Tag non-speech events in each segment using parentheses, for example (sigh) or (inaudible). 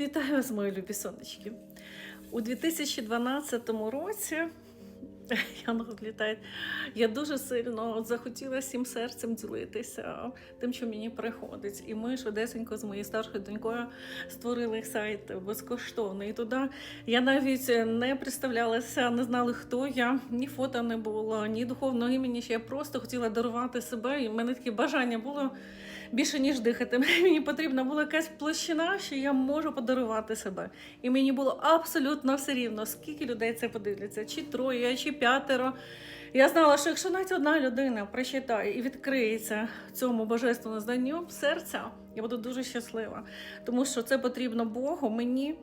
Вітаю вас, мої любі сонечки. У 2012 році (laughs) Янгол літає. Я дуже сильно захотіла всім серцем ділитися тим, що мені приходить. І ми швидесенько з моєю старшою донькою створили сайт безкоштовний. І туди я навіть не представлялася, не знали, хто я, ні фото не було, ні духовного імені. Я просто хотіла дарувати себе. І в мене таке бажання було більше ніж дихати. (laughs) Мені потрібна була якась площина, що я можу подарувати себе. І мені було абсолютно все рівно, скільки людей це подивляться, чи троє, чи п'ятеро. Я знала, що якщо навіть одна людина прочитає і відкриється цьому божественному знанню серця, я буду дуже щаслива, тому що це потрібно Богу мені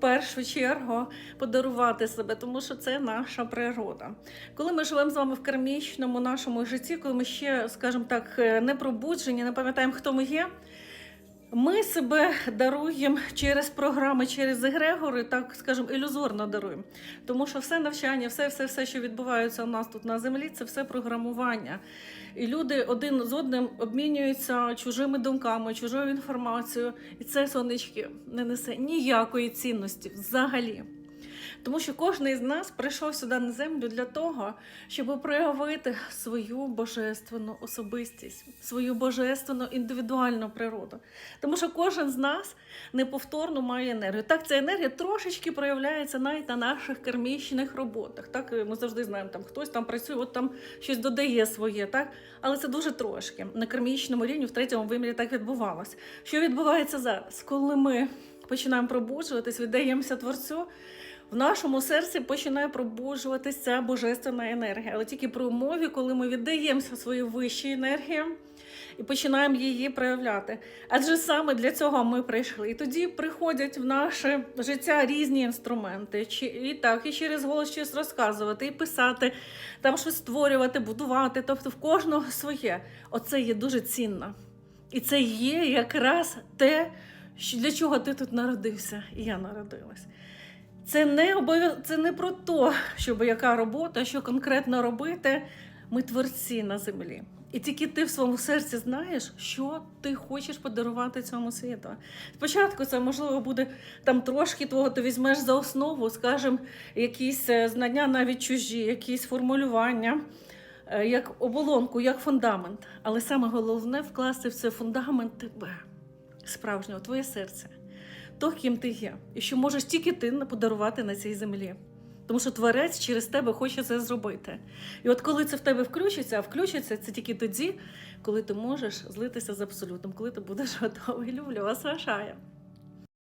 першу чергу подарувати себе, тому що це наша природа. Коли ми живемо з вами в кармічному нашому житті, коли ми ще, скажімо так, не пробуджені, не пам'ятаємо, хто ми є. Ми себе даруємо через програми, через егрегори, так скажемо, ілюзорно даруємо. Тому що все навчання, все, все, все, що відбувається у нас тут на землі, це все програмування. І люди один з одним обмінюються чужими думками, чужою інформацією. І це сонечки не несе ніякої цінності взагалі. Тому що кожен із нас прийшов сюди на землю для того, щоб проявити свою божественну особистість, свою божественну індивідуальну природу. Тому що кожен з нас неповторно має енергію. Так, ця енергія трошечки проявляється навіть на наших кармічних роботах. Так, ми завжди знаємо, там хтось там працює, от там щось додає своє, так? Але це дуже трошки. На кармічному рівні в третьому вимірі так відбувалось. Що відбувається зараз, коли ми починаємо пробуджуватись, віддаємося творцю? В нашому серці починає пробуджуватися божественна енергія, але тільки при умові, коли ми віддаємося своїй вищій енергії і починаємо її проявляти. Адже саме для цього ми прийшли. І тоді приходять в наше життя різні інструменти, чи і так, і через голос щось розказувати, і писати, там щось створювати, будувати. Тобто в кожного своє. Оце є дуже цінно. І це є якраз те, для чого ти тут народився, і я народилась. Це не обов'яз... це не про те, щоб яка робота, що конкретно робити. Ми творці на землі. І тільки ти в своєму серці знаєш, що ти хочеш подарувати цьому світу. Спочатку це можливо буде там трошки твого, ти візьмеш за основу, скажімо, якісь е, знання навіть чужі, якісь формулювання, е, як оболонку, як фундамент. Але саме головне вкласти в це фундамент тебе, справжнього, твоє серце то, ким ти є, і що можеш тільки ти подарувати на цій землі. Тому що творець через тебе хоче це зробити. І от коли це в тебе включиться, а включиться це тільки тоді, коли ти можеш злитися з абсолютом, коли ти будеш (laughs) готовий. Люблю вас, Вашая.